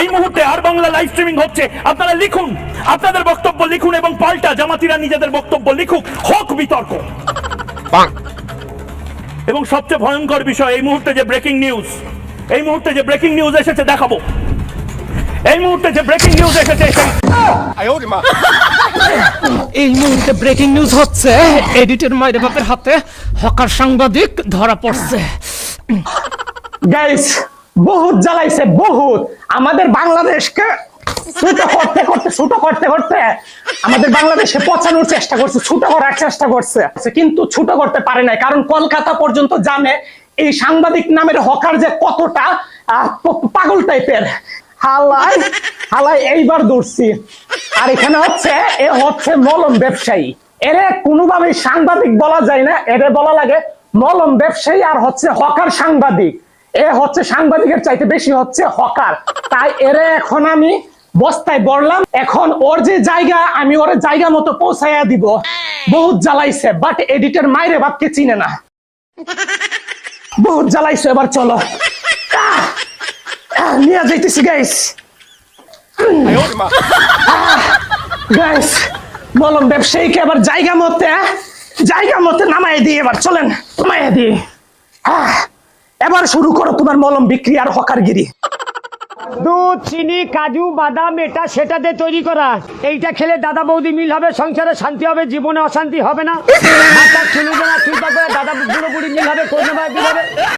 এই মুহূর্তে আর Bangla live streaming হচ্ছে। আপনারা লিখুন আপনাদের বক্তব্য লিখুন এবং পাল্টা জামাতিরা নিজেদের বক্তব্য লিখুক হোক বিতর্ক। এবং সবচেয়ে ভয়ঙ্কর বিষয় এই মুহূর্তে যে ব্রেকিং নিউজ এই মুহূর্তে যে ব্রেকিং নিউজ এসেছে দেখাবো। এই মুহূর্তে যে ব্রেকিং নিউজ এসেছে এই মুহূর্তে ব্রেকিং নিউজ হচ্ছে এডিটের মায়ের বাপের হাতে হকার সাংবাদিক ধরা পড়ছে। গাইস বহুত জ্বালাইছে, বহুত। আমাদের বাংলাদেশকে ছোট করতে করতে, ছোট করতে করতে আমাদের বাংলাদেশে পচানোর চেষ্টা করছে, ছোট করার চেষ্টা করছে। কিন্তু ছোট করতে পারে নাই, কারণ কলকাতা পর্যন্ত জানে এই সাংবাদিক নামের হকার যে কতটা পাগল টাইপের। হালাই হালাই এইবার দৌড়ছি আর এখানে হচ্ছে, এ হচ্ছে মলম ব্যবসায়ী। এরে কোনোভাবেই সাংবাদিক বলা যায় না, এরে বলা লাগে মলম ব্যবসায়ী আর হচ্ছে হকার সাংবাদিক। এ হচ্ছে সাংবাদিকের চাইতে বেশি হচ্ছে হকার। তাই এরে এখন আমি বস্তায় বললাম এখন ওর যে জায়গা, আমি ওর জায়গা মতো পৌঁছাইয়া দিব। বহুত জ্বালাইছে বাট এডিটর মাইরে বাপকে চিনে না। বহুত জ্বালাইছে, এবার চলো। নিয়ে যাইতেছি গাইস গাইস বললাম ব্যবসায়ীকে এবার জায়গা মতে জায়গা মতে নামাই দিয়ে এবার চলেন নামাই দিয়ে শুরু করো তোমার মলম বিক্রি আর হকারগিরি। দুধ, চিনি, কাজু, বাদাম, এটা সেটাতে তৈরি করা। এইটা খেলে দাদা বৌদি মিল হবে, সংসারে শান্তি হবে, জীবনে অশান্তি হবে না। দাদা বুড়ো বুড়ি মিল হবে হবে।